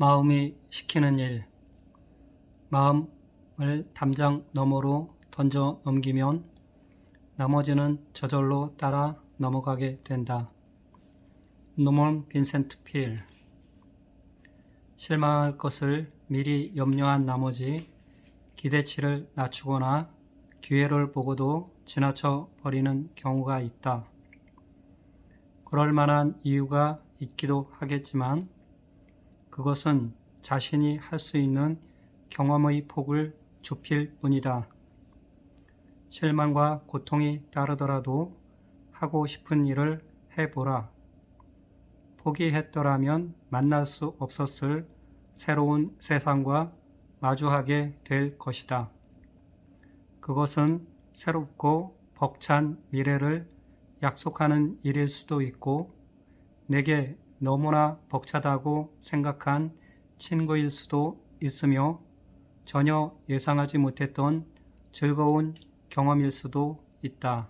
마음이 시키는 일. 마음을 담장 너머로 던져 넘기면 나머지는 저절로 따라 넘어가게 된다. 노먼 빈센트 필. 실망할 것을 미리 염려한 나머지 기대치를 낮추거나 기회를 보고도 지나쳐 버리는 경우가 있다. 그럴 만한 이유가 있기도 하겠지만 그것은 자신이 할 수 있는 경험의 폭을 좁힐 뿐이다. 실망과 고통이 따르더라도 하고 싶은 일을 해보라. 포기했더라면 만날 수 없었을 새로운 세상과 마주하게 될 것이다. 그것은 새롭고 벅찬 미래를 약속하는 일일 수도 있고, 내게 너무나 벅차다고 생각한 친구일 수도 있으며, 전혀 예상하지 못했던 즐거운 경험일 수도 있다.